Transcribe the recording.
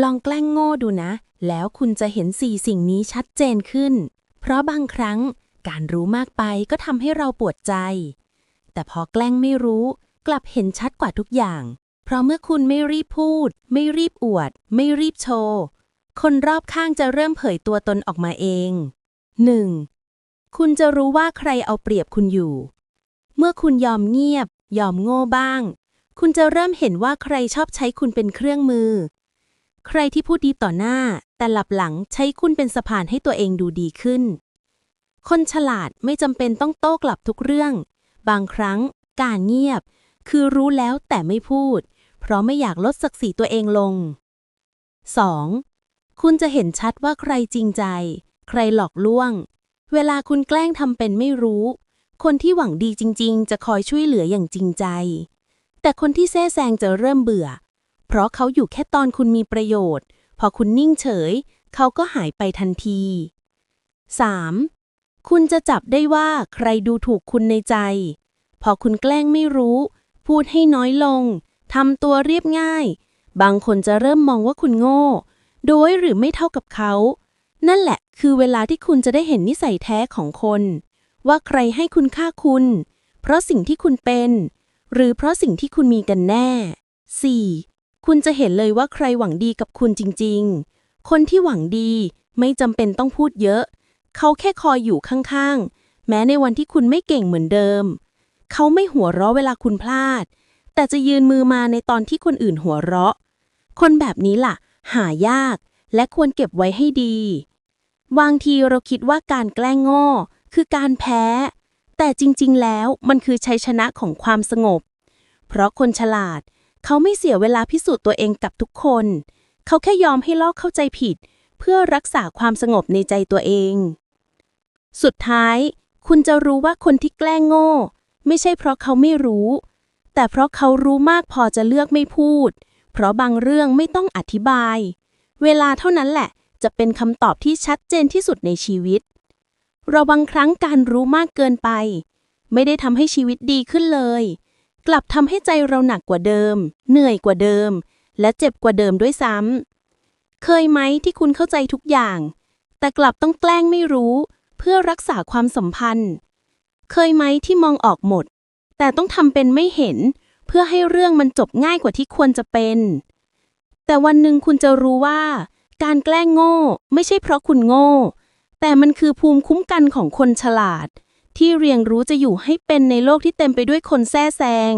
ลองแกล้งโง่ดูนะ แล้วคุณจะเห็นสี่สิ่งนี้ชัดเจนขึ้น เพราะบางครั้งการรู้มากไปก็ทำให้เราปวดใจ แต่พอแกล้งไม่รู้ กลับเห็นชัดกว่าทุกอย่าง เพราะเมื่อคุณไม่รีบพูด ไม่รีบอวด ไม่รีบโชว์คนรอบข้างจะเริ่มเผยตัวตนออกมาเอง 1. คุณจะรู้ว่าใครเอาเปรียบคุณอยู่ เมื่อคุณยอมเงียบ ยอมโง่บ้าง คุณจะเริ่มเห็นว่าใครชอบใช้คุณเป็นเครื่องมือ ใครที่พูดดีต่อหน้า แต่หลับหลังใช้คุณเป็นสะพานให้ตัวเองดูดีขึ้น คนฉลาดไม่จำเป็นต้องโต้กลับทุกเรื่อง บางครั้ง การเงียบ คือรู้แล้วแต่ไม่พูด เพราะไม่อยากลดศักดิ์ศรีตัวเองลง 2. คุณจะเห็นชัดว่าใครจริงใจ ใครหลอกลวง เวลาคุณแกล้งทำเป็นไม่รู้ คนที่หวังดีจริง ๆ จะคอยช่วยเหลืออย่างจริงใจ แต่คนที่แซ่แซงจะเริ่มเบื่อ เพราะเขาอยู่แค่ตอนคุณมีประโยชน์ พอคุณนิ่งเฉย เขาก็หายไปทันที 3. คุณจะจับได้ว่าใครดูถูกคุณในใจ พอคุณแกล้งไม่รู้ พูดให้น้อยลงทำตัวเรียบง่าย บางคนจะเริ่มมองว่าคุณโง่ โดยหรือไม่เท่ากับเขา นั่นแหละคือเวลาที่คุณจะได้เห็นนิสัยแท้ของคน ว่าใครให้คุณค่าคุณ เพราะสิ่งที่คุณเป็น หรือเพราะสิ่งที่คุณมีกันแน่ 4. คุณจะเห็นเลยว่าใครหวังดีกับคุณจริงๆ คนที่หวังดีไม่จำเป็นต้องพูดเยอะ เขาแค่คอยอยู่ข้างๆ แม้ในวันที่คุณไม่เก่งเหมือนเดิม เขาไม่หัวเราะเวลาคุณพลาด แต่จะยืนมือมาในตอนที่คนอื่นหัวเราะ คนแบบนี้ล่ะ หายากและควรเก็บไว้ให้ดี บางทีเราคิดว่าการแกล้งโง่คือการแพ้ แต่จริงๆ แล้วมันคือชัยชนะของความสงบ เพราะคนฉลาด เขาไม่เสียเวลาพิสูจน์ตัวเองกับทุกคน เขาแค่ยอมให้ลอกเข้าใจผิด เพื่อรักษาความสงบในใจตัวเอง สุดท้าย คุณจะรู้ว่าคนที่แกล้งโง่ ไม่ใช่เพราะเขาไม่รู้ แต่เพราะเขารู้มากพอจะเลือกไม่พูด เพราะบางเรื่องไม่ต้องอธิบาย เวลาเท่านั้นแหละ จะเป็นคำตอบที่ชัดเจนที่สุดในชีวิต เราบางครั้งการรู้มากเกินไป ไม่ได้ทำให้ชีวิตดีขึ้นเลย กลับทำให้ใจเราหนักกว่าเดิม เหนื่อยกว่าเดิม และเจ็บกว่าเดิมด้วยซ้ำ เคยไหมที่คุณเข้าใจทุกอย่าง แต่กลับต้องแกล้งไม่รู้ เพื่อรักษาความสัมพันธ์ เคยไหมที่มองออกหมด แต่ต้องทำเป็นไม่เห็น เพื่อให้เรื่องมันจบง่ายกว่าที่ควรจะเป็น แต่วันหนึ่งคุณจะรู้ว่า การแกล้งโง่ ไม่ใช่เพราะคุณโง่ แต่มันคือภูมิคุ้มกันของคนฉลาด ที่เรียนรู้จะอยู่ให้เป็นในโลกที่เต็มไปด้วยคนแซ่แซง